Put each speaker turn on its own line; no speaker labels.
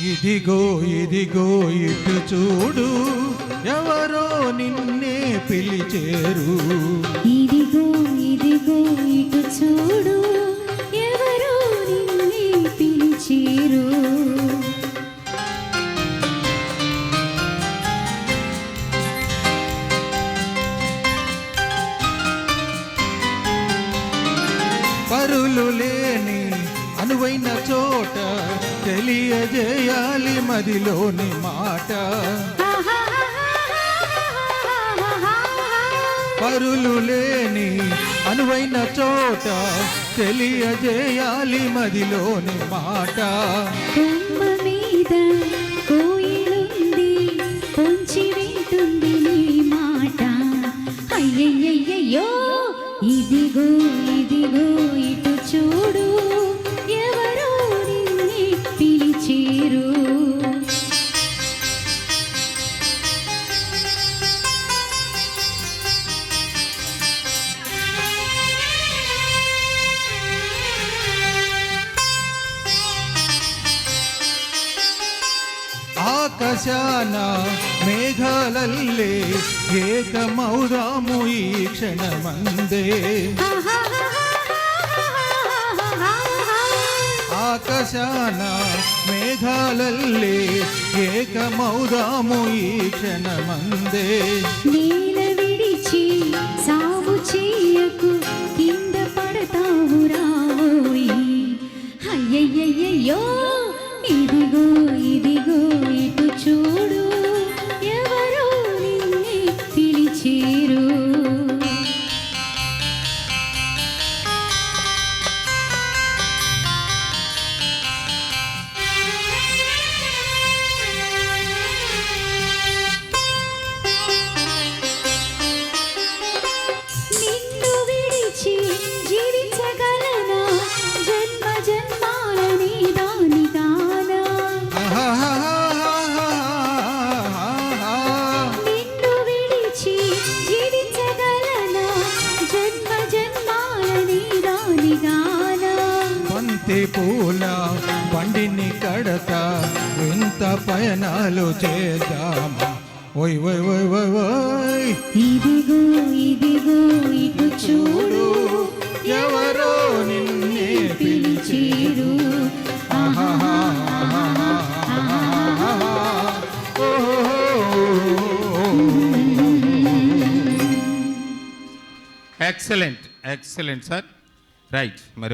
ఇదిగో ఇదిగో ఇటు చూడు. ఎవరో నిన్నే పిలిచేరు.
ఇదిగో ఇదిగో ఇటు చూడు. ఎవరో నిన్నే పిలిచేరు.
పరులు లేని అనువైన చోట తెలియజేయాలి మదిలోని మాట. పరులు లేని అనువైన చోట తెలియజేయాలి మదిలోని మాట.
మీద కోయిలుంది పొంచి వింటుంది నీ మాట. అయ్యయ్యయ్యో ఇదిగో ఇదిగో ఇటు చూడు.
ఆకాశాన మేఘాలల్లే ఏకమౌదాము ఈ క్షణమందే. ఆకాశాన మేఘాలల్లే ఏకమౌదాము ఈ క్షణమందే.
నేల
బంతి పూల బండిని కడత ఎంత పయనాలు చేద్దామా? ఓయ్ ఓయ్ ఓయ్ ఓయ్ ఓయ్.
ఇదిగో ఇదిగో ఇటు చూడు.
ఎవరో నిన్నే పిలిచేరు.
ఎక్సలెంట్ ఎక్సలెంట్ సార్ రైట్ మరి